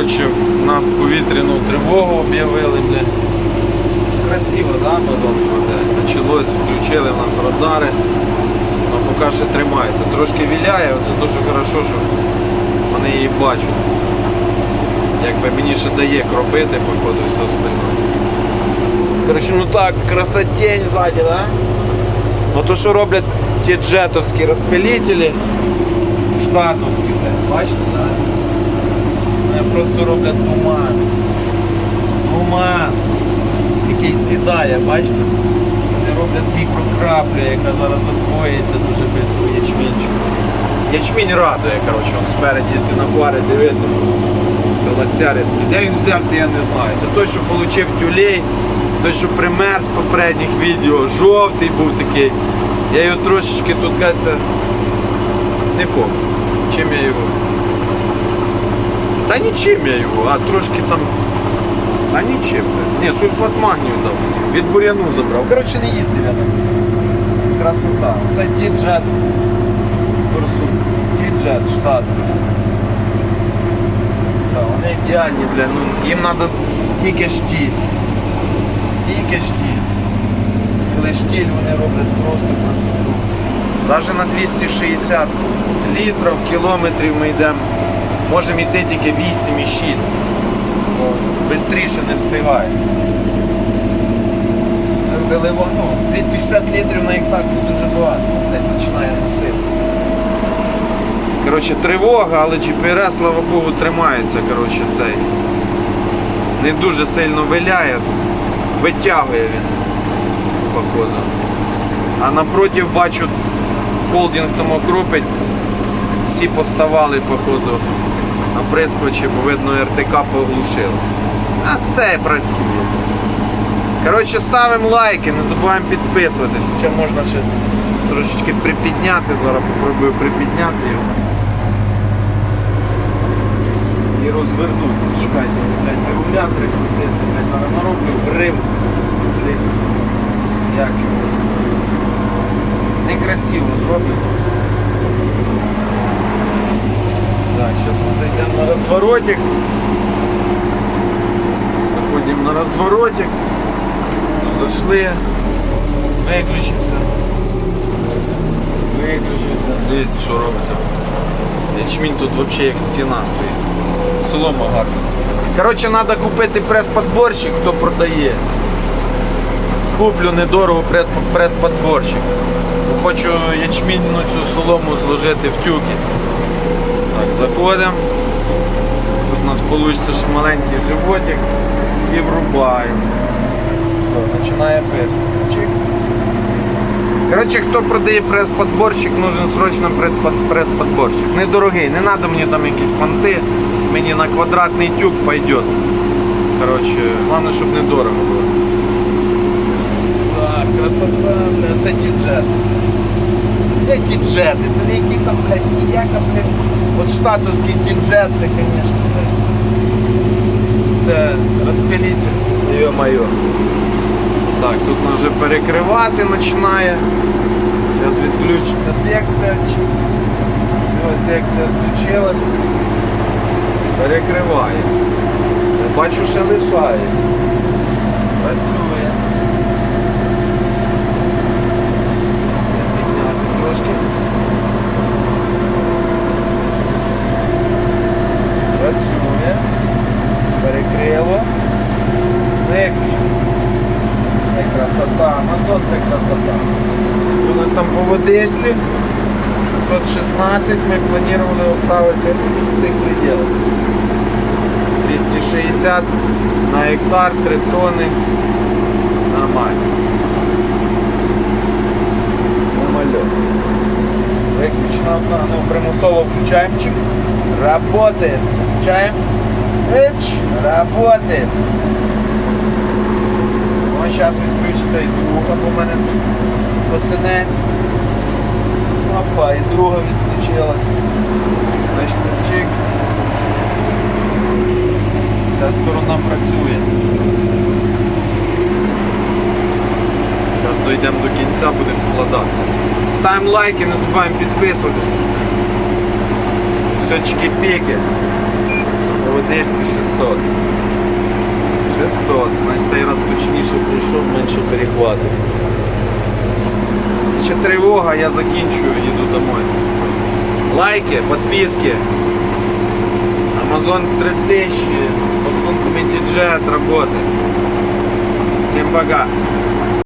Коротше, в нас повітряну тривогу об'явили, блядь. Красиво, да, базон хватає. Почалось, включили в нас радари. Ну поки ще тримається. Трошки віляє, це дуже хорошо, що вони її бачать. Якби мені ще дає кропити, походу, все остальне. Коротше, ну так, красотень ззаді, да? Ну то, що роблять ті джетовські розпилителі, штатовські, бачите, да? Просто роблять туман. Туман. Який сідає, бачите? Вони роблять мікрокраплю, яка зараз засвоюється дуже швидко в ячмінчику. Ячмінь радує, коротше, он спереді, якщо на фари дивитися. Колосярі такі. Де він взявся, я не знаю. Це той, що отримав тюлей, той, що пример з попередніх відео, жовтий був такий. Я його трошечки тут кажеться, не помню, чим я його. Та нічим я його, а трошки там. Та нічим. Ні, сульфат магнію дав. Від бур'яну забрав. Коротше, не їздив я там. Красота. Це діджет. Корсун. Діджет, штат. Так, вони ідеальні, бля. Ну, їм треба тільки штіль. Тільки штіль. Коли штіль вони роблять просто красоту. Навіть на 260 літрів, кілометрів ми йдемо. Можемо йти тільки 8,6. Бо Бистріше не встигає. Виливо, ну, 260 літрів на гектар це дуже багато. Блядь, починає носити. Коротше, тривога, але GPS, слава Богу, тримається. Коротше, цей. Не дуже сильно виляє, витягує він, походу. А напротив бачу холдинг тому крупить. Всі поставали, походу, на прискочі, бо видно РТК поглушило. А це працює. Коротше, ставимо лайки, не забуваємо підписуватись. Хоча можна ще трошечки припідняти, зараз попробую припідняти його. І розвернути. Чекайте, блядь, регулятори крутити, блядь, зараз нароблю грив цих. Як. Некрасиво зроблю. Так, зараз ми зайдемо на розворотик. Заходимо на розворотик. Зайшли. Виключився. Виключився. Дивіться, що робиться. Ячмінь тут взагалі як стіна стоїть. Солома гарна. Коротше, треба купити прес-подборщик, хто продає. Куплю недорого прес- прес-подборщик. Хочу ячмінну цю солому зложити в тюки. Так, заходимо. Вийде ще маленький животик і врубаємо. Все, починає пити. Чик. Коротше, хто продає прес-подборщик, нужен срочно прес-подборщик. Недорогий, не треба мені там якісь понти, мені на квадратний тюк пойдет. Коротше, головне, щоб недорого було. Так, красота, бля, це діджет. Це діджети, це не які там, блядь, ніяка, блядь. От штатовський діджет, це, звісно, блядь. Це розпиліть, Йо-моє. Так, тут вже перекривати починає. Зараз відключиться секція. Все, секція відключилась. Перекриває. Я Бачу, що лишається. Працює. 600 це красота. У нас там по водичці? 616 ми планували оставити в цих пределах. 260 на гектар, 3 тонни. Нормально. Нормально. Виключно ну, примусово включаємчик. Работает. Включаємо. Эч, работает. Ну, зараз відключиться і друга, бо в мене тут посинець. Опа, і друга відключилась. Чик. Ця сторона працює. Зараз дійдемо до кінця, будемо складати. Ставимо лайки, не забуваємо підписуватися. Все чики-піки. книжці 600. 600. Значить цей раз точніше прийшов, менше перехватив. Ще тривога, я закінчую, їду домой. Лайки, подписки. Amazon 3000, Amazon Community Jet работает. Всем пока.